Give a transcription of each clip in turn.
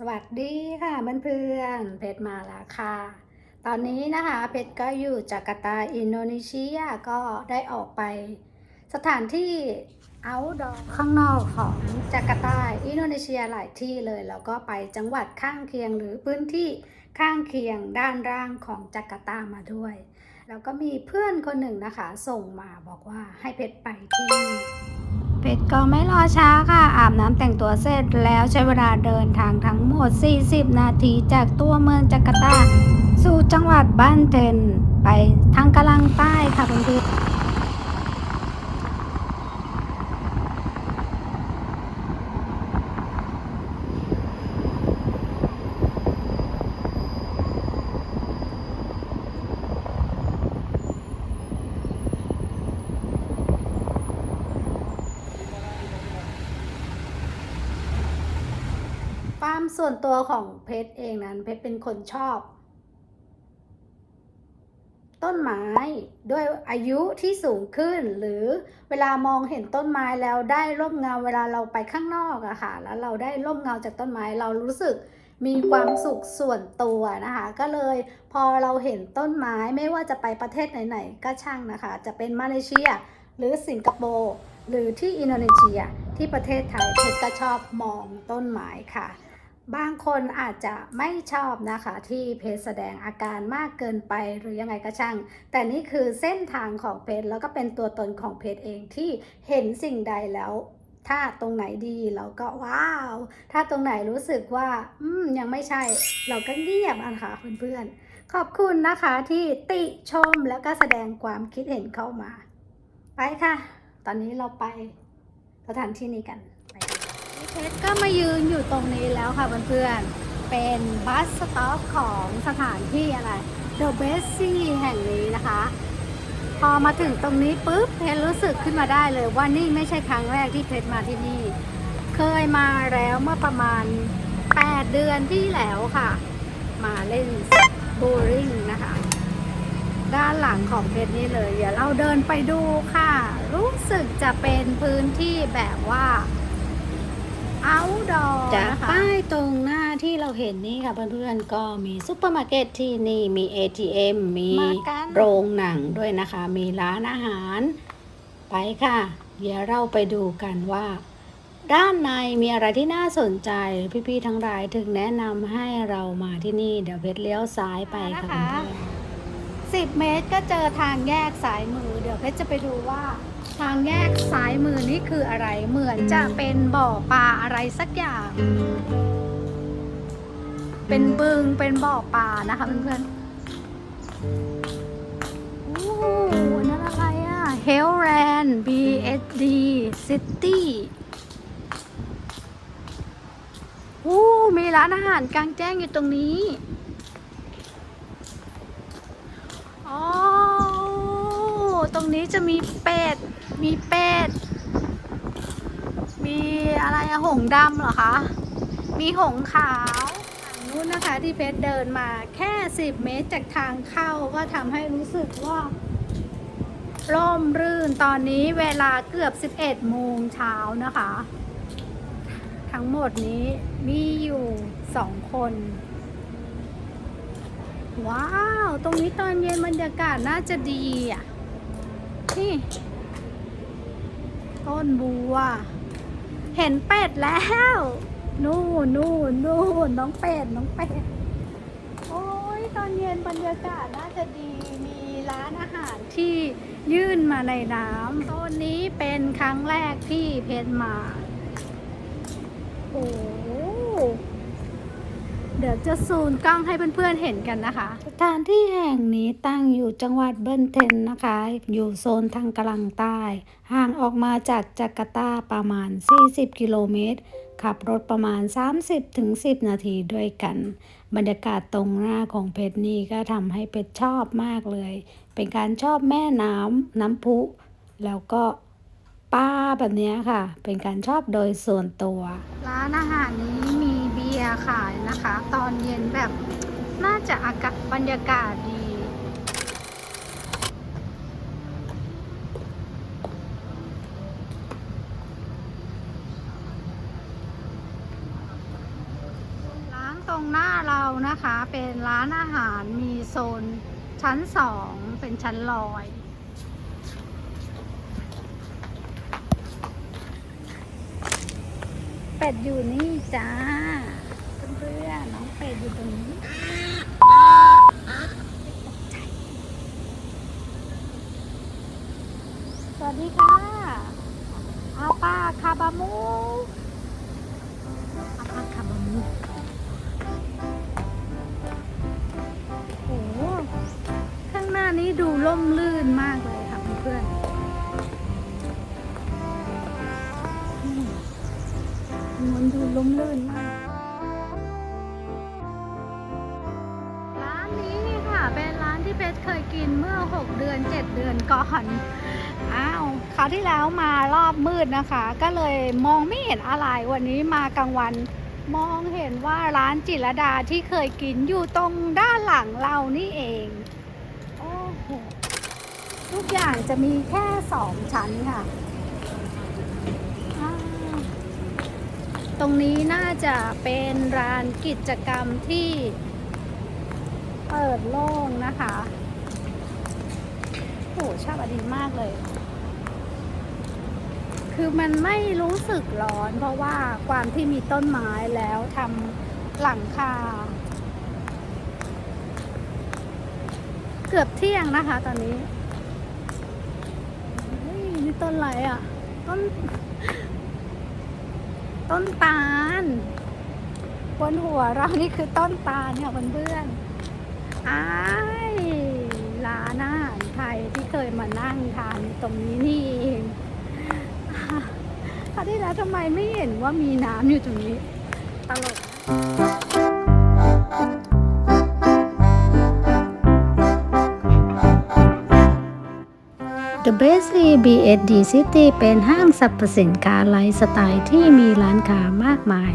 สวัสดีค่ะเพื่อนๆเพชรมาแล้วค่ะ ตอนนี้นะคะเพชรก็อยู่จาการ์ตาอินโดนีเซียก็ได้ออกไป สถานที่ outdoor ข้างนอกของจาการ์ตาอินโดนีเซียหลายที่เลยแล้วก็ไปจังหวัดข้างเคียงหรือพื้นที่ข้างเคียงด้านล่างของจาการ์ตามาด้วย แล้วก็มีเพื่อนคนหนึ่งนะคะ ส่งมาบอกว่าให้เพชรไปที่ เพชรก็ไม่รอช้าค่ะ อาบน้ำแต่งตัวเสร็จแล้วใช้เวลาเดินทางทั้งหมด 40 นาทีจากตัวเมืองจาการ์ตา สู่จังหวัดบ้านเทนไปทางกลังใต้ค่ะเพื่อนๆ ส่วนตัวของเพชรเองนั้นเพชรเป็นคนชอบ ต้นไม้ด้วยอายุที่สูงขึ้น หรือเวลามองเห็นต้นไม้แล้วได้ร่มเงาเวลาเราไปข้างนอกอะค่ะ แล้วเราได้ร่มเงาจากต้นไม้เรารู้สึกมีความสุขส่วนตัวนะคะ ก็เลยพอเราเห็นต้นไม้ไม่ว่าจะไปประเทศไหนๆก็ช่างนะคะ จะเป็นมาเลเซีย หรือสิงคโปร์หรือที่อินโดนีเซียที่ประเทศไทยเพชรก็ชอบมองต้นไม้ค่ะ บางคนอาจจะไม่ชอบนะคะ ที่เพจแสดงอาการมากเกินไปหรือยังไงก็ช่าง แต่นี่คือเส้นทางของเพจแล้วก็เป็นตัวตนของเพจเองที่เห็นสิ่งใดแล้ว ถ้าตรงไหนดีเราก็ว้าว ถ้าตรงไหนรู้สึกว่าอืมยังไม่ใช่ เราก็เงียบอะค่ะเพื่อนๆ ขอบคุณนะคะที่ติชมแล้วก็แสดงความคิดเห็นเข้ามา ไปค่ะ ตอนนี้เราไปสถานที่นี้กัน เพชรก็มายืนอยู่ตรงนี้แล้วค่ะเพื่อนๆ เป็นบัสสต็อปของสถานที่อะไร The b e s s y แห่งนี้นะคะ พอมาถึงตรงนี้ปุ๊บเพชรรู้สึกขึ้นมาได้เลยว่านี่ไม่ใช่ครั้งแรกที่เพชรมาที่นี่ เคยมาแล้วเมื่อประมาณ 8 เดือนที่แล้วค่ะ มาเล่นบูริงนะคะด้านหลังของเพชรนี่เลย เดี๋ยวเราเดินไปดูค่ะ รู้สึกจะเป็นพื้นที่แบบว่า outdoor จากป้ายตรงหน้าที่เราเห็นนี่ค่ะเพื่อนๆ ก็มีซุปเปอร์มาร์เก็ตที่นี่มี ATM มีมากัน โรงหนังด้วยนะคะ มีร้านอาหาร ไปค่ะ เดี๋ยวเราไปดูกันว่า ด้านในมีอะไรที่น่าสนใจ พี่ๆทั้งหลายถึงแนะนำให้เรามาที่นี่ เดี๋ยวเพชรเลี้ยวซ้ายไปค่ะนะคะ เพื่อนๆสิบเมตรก็เจอทางแยกสายมือ เดี๋ยวเพชรจะไปดูว่า ทางแยกซ้ายมือนี่คืออะไรเหมือนจะเป็นบ่อปลาอะไรสักอย่าง เป็นบึงเป็นบ่อปลานะคะเพื่อนๆโอ้นั่นอะไรอะ h e l l a n d BSD City โอ้มีร้านอาหารกลางแจ้งอยู่ตรงนี้อ๋อตรงนี้จะมีเป็ด มีเป็ด มีอะไรอะหงดำเหรอคะ มีหงขาวนู้นนะคะที่เพชรเดินมาแค่ 10 เมตรจากทางเข้าก็ทำให้รู้สึกว่าร่มรื่นตอนนี้เวลาเกือบ 11 โมงเช้านะคะ ทั้งหมดนี้มีอยู่ 2 คน ว้าว ตรงนี้ตอนเย็นบรรยากาศน่าจะดีอะ นี่ ต้นบัว เห็นเป็ดแล้ว นู่นนู่นนู่นน้องเป็ดน้องเป็ด โอ้ยตอนเย็นบรรยากาศน่าจะดีมีร้านอาหารที่ยื่นมาในน้ำต้นนี้เป็นครั้งแรกที่เพชรมา โอ้ ดี๋ยวจะซูมกล้องให้เพื่อนๆเห็นกันนะคะสถานที่แห่งนี้ตั้งอยู่จังหวัดเบิร์นเทนนะคะ อยู่โซนทางกลางใต้ ห่างออกมาจากจาการ์ตาประมาณ 40 กิโลเมตร ขับรถประมาณ 30-10 นาทีด้วยกัน บรรยากาศตรงหน้าของเพชรนี่ก็ทำให้เพชรชอบมากเลย เป็นการชอบแม่น้ำน้ำพุ แล้วก็ ป้าแบบนี้ค่ะ เป็นการชอบโดยส่วนตัว ร้านอาหารนี้มีเบียร์ขายนะคะ ตอนเย็นแบบน่าจะอากาศบรรยากาศดีรตรงหน้าเรานะคะเป็นร้านอาหารมีโซนชั้นสองเป็นชั้นลอย เป็ดอยู่นี่จ้าเพื่อนน้องเป็ดอยู่ตรงนี้สวัสดีค่ะอาปาคาบามูอาปาคาบามูโอ้ข้างหน้านี้ดูล่มลื่นมากเลย ดูล่มลื่นมาก ร้านนี้ค่ะ เป็นร้านที่เพชรเคยกินเมื่อ 6 เดือน 7 เดือนก่อน อ้าวคราวที่แล้วมารอบมืดนะคะ ก็เลยมองไม่เห็นอะไร วันนี้มากลางวัน มองเห็นว่าร้านจิรดาที่เคยกินอยู่ตรงด้านหลังเรานี่เอง โอ้โห ทุกอย่างจะมีแค่สองชั้นค่ะอ้าว ตรงนี้น่าจะเป็นร้านกิจกรรมที่เปิดโล่งนะคะโอ้โหชอบอดีมากเลย คือมันไม่รู้สึกร้อนเพราะว่าความที่มีต้นไม้แล้วทำหลังคา เกือบเที่ยงนะคะตอนนี้นี่ต้นอะไรอะต้น ต้นตาล บนหัวเรานี่คือต้นตาลค่ะเพื่อนๆอ้ายร้านอาหารไทยที่เคยมานั่งทานตรงนี้นี่เองคราวที่แล้วทำไมไม่เห็นว่ามีน้ำอยู่ตรงนี้ ตลก The Best BSD City เป็นห้างสรรพสินค้าไลฟ์สไตล์ที่มีร้านค้ามากมาย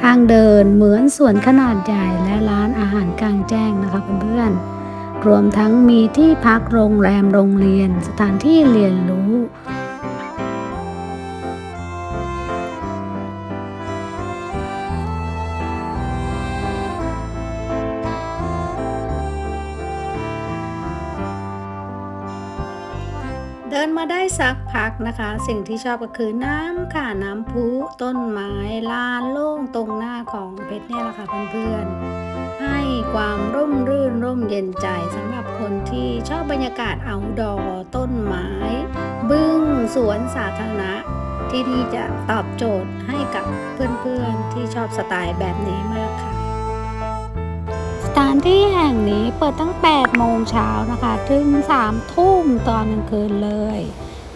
ทางเดินเหมือนสวนขนาดใหญ่และร้านอาหารกลางแจ้งนะคะเพื่อนๆรวมทั้งมีที่พักโรงแรมโรงเรียน สถานที่เรียนรู้ สักพักนะคะ สิ่งที่ชอบก็คือน้ำค่ะน้ำพุต้นไม้ลานโล่งตรงหน้าของเพชรเนี่ยแหละค่ะเพื่อนๆให้ความร่มรื่นร่มเย็นใจสำหรับคนที่ชอบบรรยากาศเอาดอต้นไม้ บึ้งสวนสาธารณะที่นี่จะตอบโจทย์ให้กับเพื่อนๆที่ชอบสไตล์แบบนี้มากค่ะ สถานที่แห่งนี้เปิดตั้ง 8 โมงเช้านะคะ ถึง 3 ทุ่มตอนกลางคืนเลย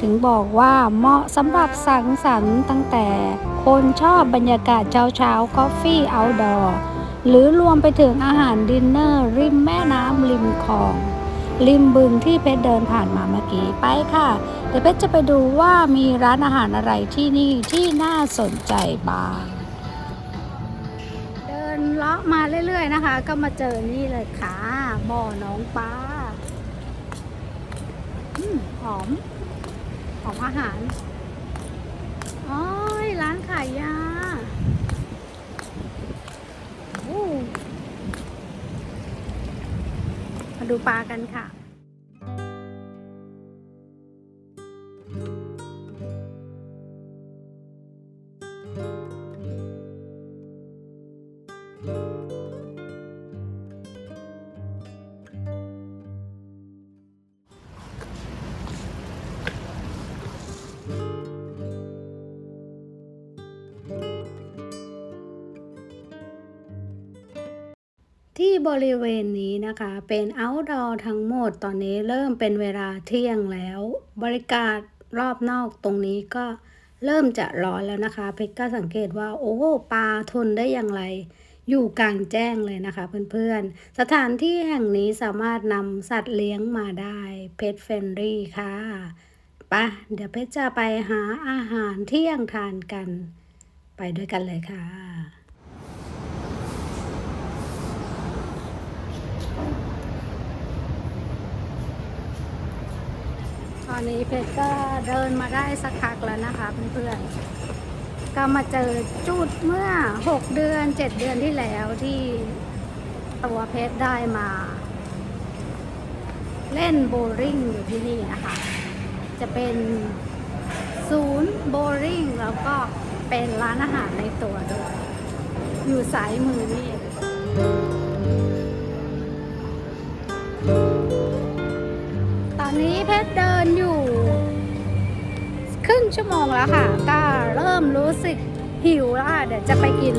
ถึงบอกว่าเหมาะสำหรับสังสรรค์ตั้งแต่คนชอบบรรยากาศเช้าเช้ากาแฟเอาดอร์หรือรวมไปถึงอาหารดินเนอร์ริมแม่น้ำริมคลอง ริมบึงที่เพชรเดินผ่านมาเมื่อกี้ไปค่ะเดี๋ยวเพชรจะไปดูว่ามีร้านอาหารอะไรที่นี่ที่น่าสนใจบ้างเดินเลาะมาเรื่อยๆนะคะ ก็มาเจอนี่เลยค่ะบ่อน้องปลาหอม ของอาหารอ๋อยร้านขายยาโอ้มาดูปลากันค่ะ บริเวณนี้นะคะเป็น outdoor ทั้งหมดตอนนี้เริ่มเป็นเวลาเที่ยงแล้ว บริการรอบนอกตรงนี้ก็เริ่มจะร้อนแล้วนะคะ เพชรก็สังเกตว่าโอ้ปลาทนได้อย่างไร อยู่กลางแจ้งเลยนะคะเพื่อนๆ สถานที่แห่งนี้สามารถนำสัตว์เลี้ยงมาได้เพชรเฟนรี่ค่ะปะเดี๋ยวเพชรจะไปหาอาหารเที่ยงทานกัน ไปด้วยกันเลยค่ะ ตอนนี้เพชรก็เดินมาได้สักพักแล้วนะคะเพื่อนๆก็มาเจอจุดเมื่อ 6 เดือน 7 เดือนที่แล้วที่ตัวเพชรได้มา เล่นโบว์ลิ่งอยู่ที่นี่นะคะ จะเป็นศูนย์โบว์ลิ่งแล้วก็เป็นร้านอาหารในตัวด้วย อยู่สายมือนี่ ตอนนี้เพชรเดินอยู่ ครึ่งชั่วโมงแล้วค่ะ ก็เริ่มรู้สึกหิวแล้วค่ะ เดี๋ยวจะไปกิน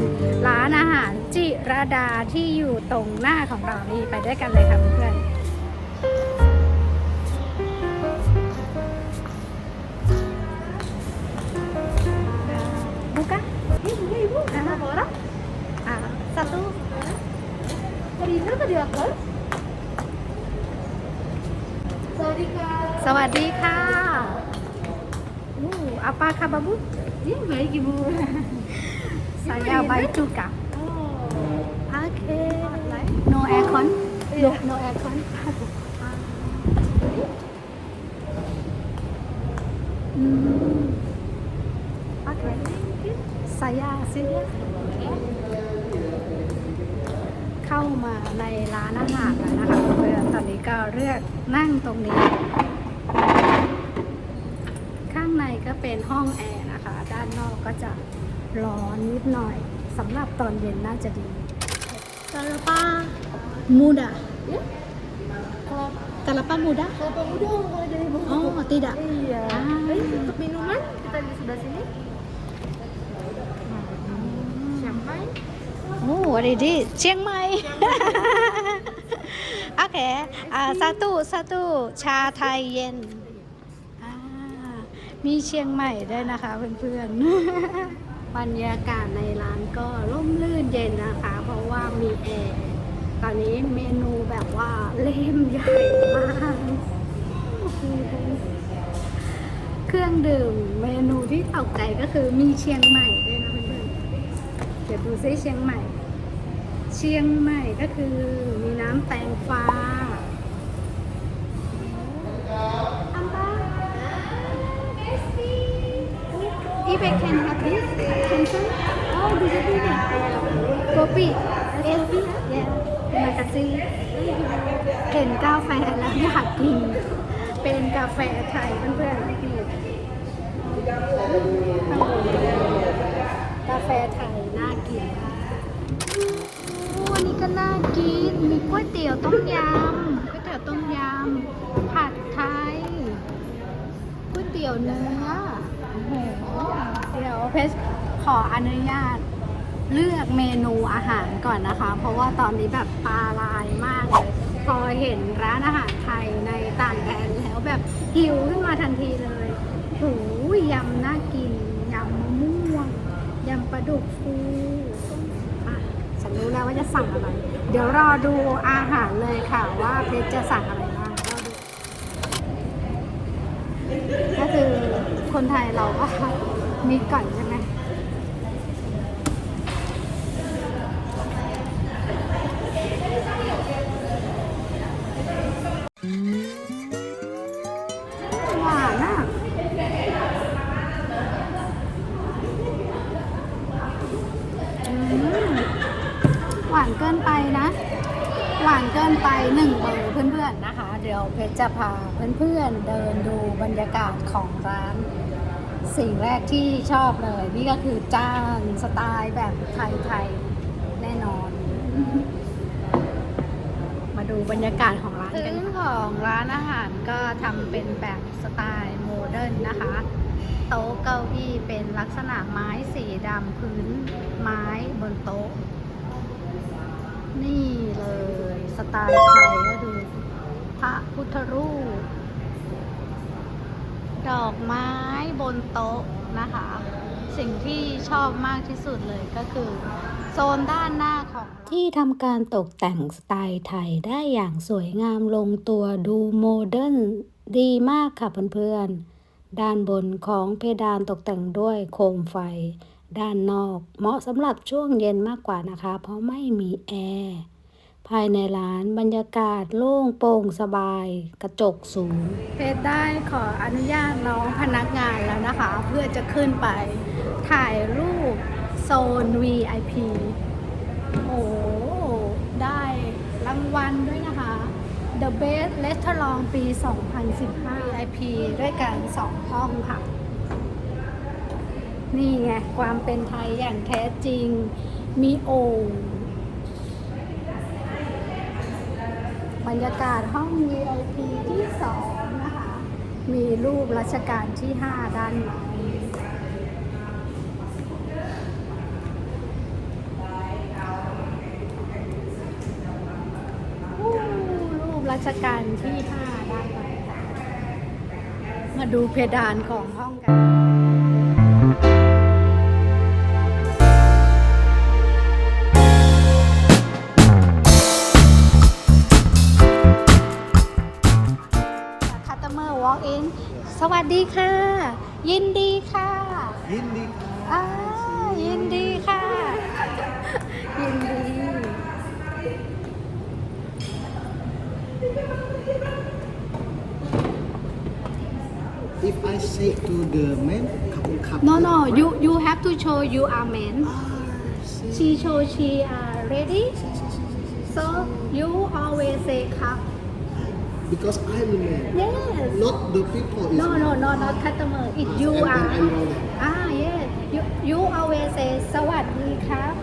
ร้านอาหารจิรดาที่อยู่ตรงหน้าของเรานี่ไปด้วยกันเลยค่ะเพื่อนๆบุกะอ่าสตูสวัสดี ค่ะสวัสดีค่ะอู้อาปาคาบาบุ Ini baik ibu. saya baik juga Oh. oke no aircon Iya. no aircon Hmm. oke saya sini เข้ามาในร้านอาหารแล้วนะคะเพื่ อนๆตอนนี้ก็เลือกนั่งตรงนี้ ข้างในก็เป็นห้องแอร์นะคะ ด้านนอกก็จะร้อนนิดหน่อยสำหรับตอนเย็นน่าจะดี Kalapa. muda Ya? Kalau kalapa muda kelapa muda kalau dari ibu. oh tidak Iya. Ah. Eh, untuk minuman kita di sebelah sini. Champagne. โอ้ดีดีเชียงใหม่ โอเคอ่าสาตูสาตูชาไทยเย็นอ่ามีเชียงใหม่ด้วยนะคะเพื่อนๆ บรรยากาศในร้านก็ร่มรื่นเย็นนะคะ เพราะว่ามีแอร์ตอนนี้เมนูแบบว่าเล่มใหญ่มากเครื่องดื่มเมนูที่ตกใจก็คือมีเชียงใหม่ด้วยนะเพื่อนๆเดี๋ยวดูซิเชียงใหม่ เชียงใหม่ก็คือมีน้ำแตงฟ้าอัมบ้า If I can have this attention Oh do you do that Kopi SB Yeah มาคาซีเห็นกาแฟแล้วอยากกิน เป็นกาแฟไทยเพื่อนๆที่กาแฟไทยน่ากินมาก ก็น่ากิน มีก๋วยเตี๋ยวต้มยำก๋วยเตี๋ยวต้มยำ ผัดไทย ก๋วยเตี๋ยวเนื้อ โอ้โห เดี๋ยวเพชรขออนุญาตเลือกเมนูอาหารก่อนนะคะ เพราะว่าตอนนี้แบบตาลายมากเลย พอเห็นร้านอาหารไทยในต่างแดนแล้วแบบหิวขึ้นมาทันทีเลยโอ้ยยำน่ากิน ยำมะม่วง ยำปลาดุกฟู รู้แล้วว่าจะสั่งอะไร เดี๋ยวรอดูอาหารเลยค่ะว่าเพชรจะสั่งอะไรบ้างก็คือคนไทยเราก็มีก่อนใช่ไหมห เกินไปนะ หวานเกินไปหนึ่งเบอร์เพื่อนๆนะคะ เดี๋ยวเพชรจะพาเพื่อนๆเดินดูบรรยากาศของร้าน สิ่งแรกที่ชอบเลย นี่ก็คือจานสไตล์แบบไทยๆแน่นอน มาดูบรรยากาศของร้านกันของร้านอาหารก็ทำเป็นแบบสไตล์โมเดิร์นนะคะโต๊ะเก้าอี้เป็นลักษณะไม้สีดำพื้นไม้บนโต๊ะ นี่เลยสไตล์ไทยก็คือพระพุทธรูป ดอกไม้บนโต๊ะนะคะ สิ่งที่ชอบมากที่สุดเลยก็คือ โซนด้านหน้าของที่ทำการตกแต่งสไตล์ไทยได้อย่างสวยงามลงตัวดูโมเดิร์นดีมากค่ะเพื่อนๆ ด้านบนของเพดานตกแต่งด้วยโคมไฟ ด้านนอก เหมาะสำหรับช่วงเย็นมากกว่านะคะ เพราะไม่มีแอร์ภายในร้านบรรยากาศโล่งโปร่งสบายกระจกสูง เพชรได้ขออนุญาตน้องพนักงานแล้วนะคะ เพื่อจะขึ้นไปถ่ายรูปโซน VIP โอ้ได้รางวัลด้วยนะคะ The Best Restaurant ปี 2015 VIP ด้วยกันสองห้องค่ะ นี่ไง ความเป็นไทยอย่างแท้จริง มีโอ่งบรรยากาศห้อง VIP ที่สองนะคะ มีรูปรัชกาลที่ 5 ด้านในอู้รูปรัชกาลที่ 5 ด้านในมาดูเพดานของห้องกัน ดีค่ะ ยินดีค่ะยินดีครับอ่ายินดีค่ะ ยินดี If I say to the man ขอบคุณครับ no no you you have to show you are man อ่า she show she are ready so you always say ครับ because I'm the man yes not the people is no no no not customer it you And- are and I know that. อ่า yes you you always say สวัสดีครับ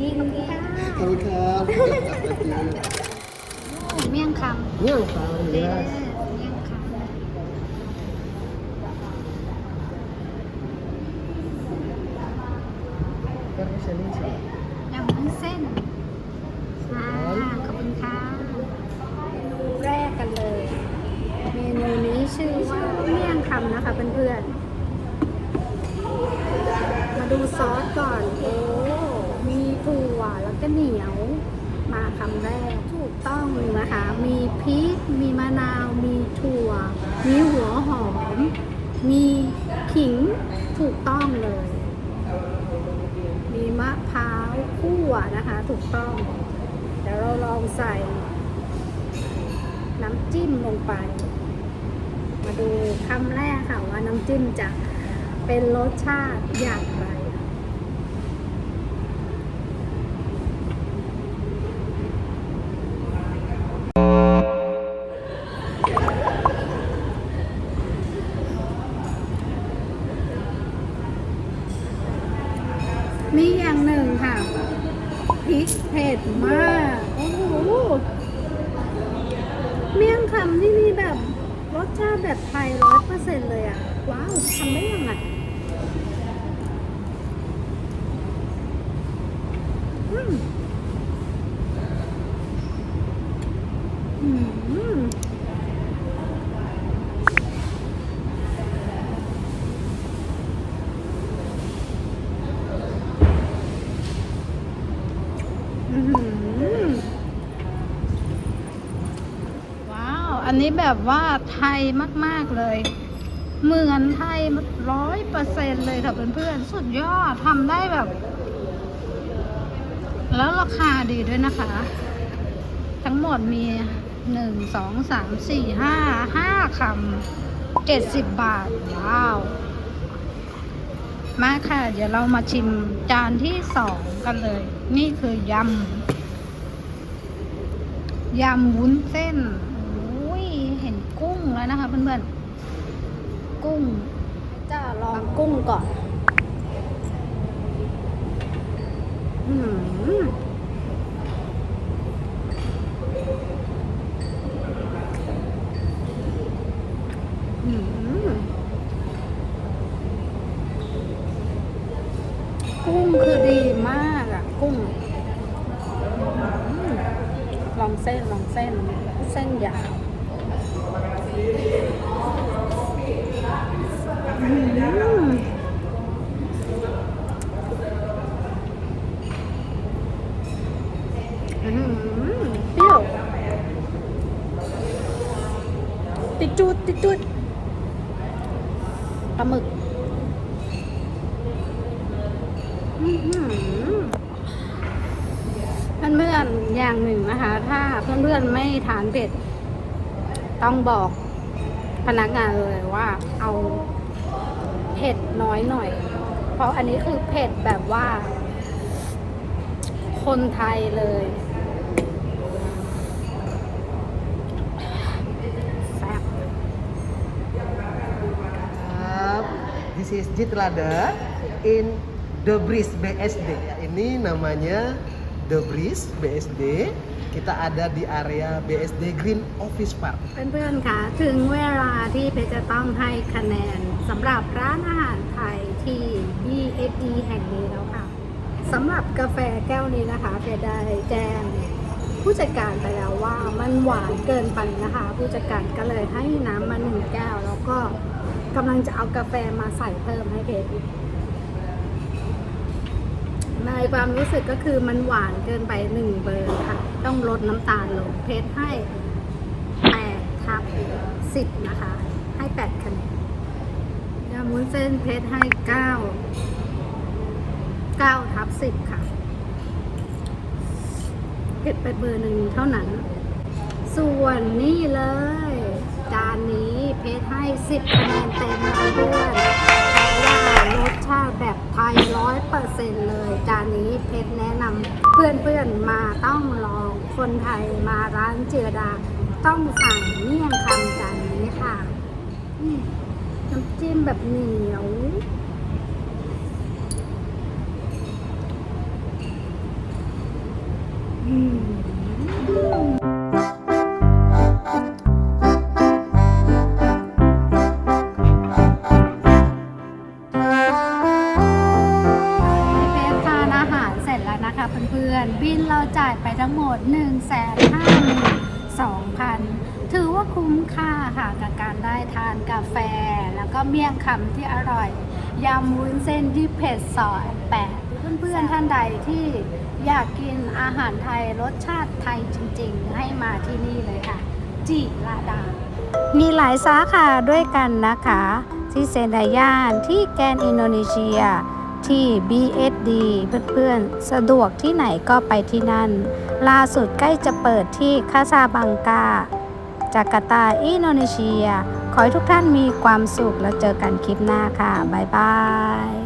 ยินดีค่ะ ขอบคุณครับโอ้เมี่ยงคำ เนี่ยครับเด้ yes เมี่ยงคำ ยำวุ้นเส้นอ่าขอบคุณค่ะเมนูแรกกันเลย เมนูนี้ชื่อว่าเมี่ยงคำนะคะเพื่อนๆ มาดูซอสก่อน โอ้ มีถั่วแล้วก็เหนียว มาคำแรก ถูกต้องนะคะ มีพริก มีมะนาว มีถั่ว มีหัวหอม มี ขิงถูกต้องเลย มีมะพร้าวคั่วนะคะ ถูกต้อง เดี๋ยวเราลองใส่ น้ำจิ้มลงไป มาดูคำแรกค่ะว่าน้ำจิ้มจะเป็นรสชาติอย่างไร มีอย่างหนึ่งค่ะพริกเผ็ดมาก โอ้โห เมี่ยงคำที่นี่แบบรสชาติแบบไทย ร้อยเปอร์เซ็นต์เลยอะว้าวทำได้ยังไงอืมอืมอื้อหือ ว้าว อันนี้ แบบว่าไทยมาก ๆ เลย เหมือนไทยร้อยเปอร์เซ็นเลยค่ะเพื่อนๆ สุดยอดทำได้แบบ แล้วราคาดีด้วยนะคะ ทั้งหมดมีหนึ่งสองสามสี่ห้าห้าคำเจ็ดสิบบาท ว้าว มาค่ะ เดี๋ยวเรามาชิมจานที่สองกันเลย นี่คือยำยำวุ้นเส้นโอ้ยเห็น กุ้งแล้วนะคะเพื่อนๆ กุ้งจะลองกุ้งก่อน อืมอืมกุ้งคือดีมากอะกุ้งอืมลองเส้น ลองเส้น เส้นยาวอืมอื้อหือ เปรี้ยว ติดจุด ติดจุดปลาหมึกอื้อหือเพื่อนๆอย่างหนึ่งนะคะ ถ้าเพื่อนๆไม่ทานเผ็ด ต้องบอก พนักงานเลยว่าเอาเผ็ดน้อยหน่อย เพราะอันนี้คือเผ็ดแบบว่า คนไทยเลย แซ่บ Up. This is Jitlada in The Breeze BSD. Ya, Ini namanya The Breeze BSD. Kita ada di area BSD Green Office Park. เพื่อนๆคะถึงเวลาที่เพจะต้องให้คะแนนสำหรับร้านอาหารไทยที่ BSD แห่งนี้แล้วค่ะสำหรับกาแฟแก้วนี้นะคะเพได้แจ้งผู้จัดการไปแล้วว่ามันหวานเกินไปนะคะ ผู้จัดการก็เลยให้น้ำมาหนึ่งแก้ว แล้วก็กำลังจะเอากาแฟมาใส่เพิ่มให้เพชรอีก ในความรู้สึกก็คือมันหวานเกินไปหนึ่งเบอร์ค่ะ ต้องลดน้ำตาลลงเพชรให้แปดทับสิบนะคะ ให้แปดคะแนนยำวุ้นเส้นเพชรให้เก้าเก้าทับสิบค่ะเผ็ดไปเบอร์หนึ่งเท่านั้น ส่วนนี่เลย จานนี้เพชรให้สิบคะแนนเต็มเลยเพื่อ ชาติแบบไทยร้อยเปอร์เซ็นเลยจานนี้เพชรแนะนำเพื่อนๆมาต้องลองคนไทยมาร้านเจือดา ต้องสั่งเมี่ยงคำจานนี้ค่ะน้ำจิ้มแบบเหนียว คำที่อร่อยยำวุ้นเส้นที่เผ็ดสอยแปดเพื่อนๆท่านใดที่อยากกินอาหารไทยรสชาติไทยจริงๆ ให้มาที่นี่เลยค่ะ จิราดา มีหลายสาขาด้วยกันนะคะ ที่เซนดายานที่แกนอินโดนีเซีย ที่ BSD เพื่อนๆ สะดวกที่ไหนก็ไปที่นั่น ล่าสุดใกล้จะเปิดที่คาซาบังกาจาการ์ตาอินโดนีเซีย ขอให้ทุกท่านมีความสุขแล้วเจอกันคลิปหน้าค่ะ บ๊ายบาย